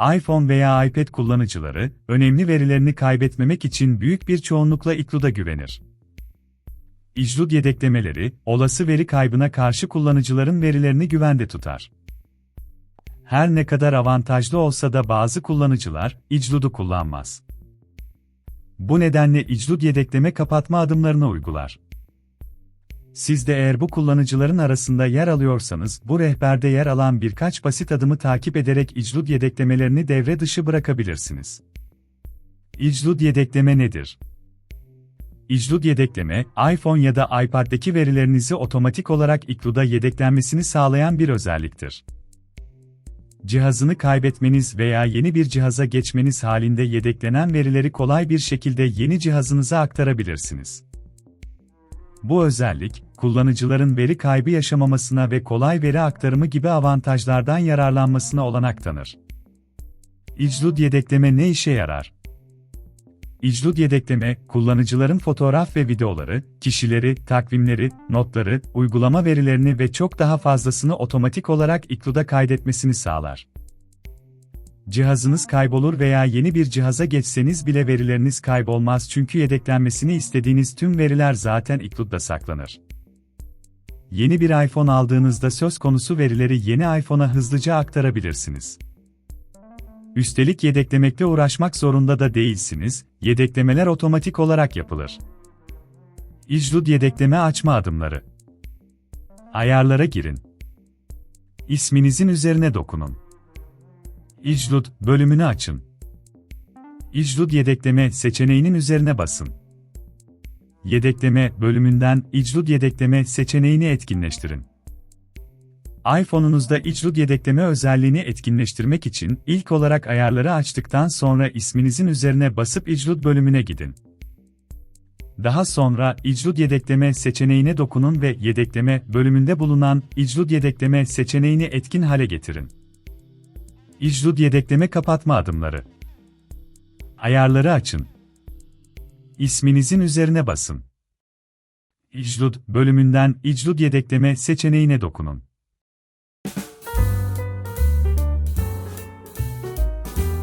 iPhone veya iPad kullanıcıları, önemli verilerini kaybetmemek için büyük bir çoğunlukla iCloud'a güvenir. iCloud yedeklemeleri, olası veri kaybına karşı kullanıcıların verilerini güvende tutar. Her ne kadar avantajlı olsa da bazı kullanıcılar, iCloud'u kullanmaz. Bu nedenle iCloud yedekleme kapatma adımlarını uygular. Siz de eğer bu kullanıcıların arasında yer alıyorsanız, bu rehberde yer alan birkaç basit adımı takip ederek iCloud yedeklemelerini devre dışı bırakabilirsiniz. iCloud yedekleme nedir? iCloud yedekleme, iPhone ya da iPad'deki verilerinizi otomatik olarak iCloud'a yedeklenmesini sağlayan bir özelliktir. Cihazını kaybetmeniz veya yeni bir cihaza geçmeniz halinde yedeklenen verileri kolay bir şekilde yeni cihazınıza aktarabilirsiniz. Bu özellik, kullanıcıların veri kaybı yaşamamasına ve kolay veri aktarımı gibi avantajlardan yararlanmasına olanak tanır. iCloud yedekleme ne işe yarar? iCloud yedekleme, kullanıcıların fotoğraf ve videoları, kişileri, takvimleri, notları, uygulama verilerini ve çok daha fazlasını otomatik olarak iCloud'a kaydetmesini sağlar. Cihazınız kaybolur veya yeni bir cihaza geçseniz bile verileriniz kaybolmaz çünkü yedeklenmesini istediğiniz tüm veriler zaten iCloud'da saklanır. Yeni bir iPhone aldığınızda söz konusu verileri yeni iPhone'a hızlıca aktarabilirsiniz. Üstelik yedeklemekle uğraşmak zorunda da değilsiniz, yedeklemeler otomatik olarak yapılır. iCloud yedekleme açma adımları. Ayarlara girin. İsminizin üzerine dokunun. iCloud bölümünü açın. iCloud yedekleme seçeneğinin üzerine basın. Yedekleme bölümünden iCloud yedekleme seçeneğini etkinleştirin iPhone'unuzda iCloud yedekleme özelliğini etkinleştirmek için ilk olarak ayarları açtıktan sonra isminizin üzerine basıp iCloud bölümüne gidin. Daha sonra iCloud yedekleme seçeneğine dokunun ve yedekleme bölümünde bulunan iCloud yedekleme seçeneğini etkin hale getirin. iCloud yedekleme kapatma adımları. Ayarları açın. İsminizin üzerine basın. iCloud bölümünden iCloud yedekleme seçeneğine dokunun.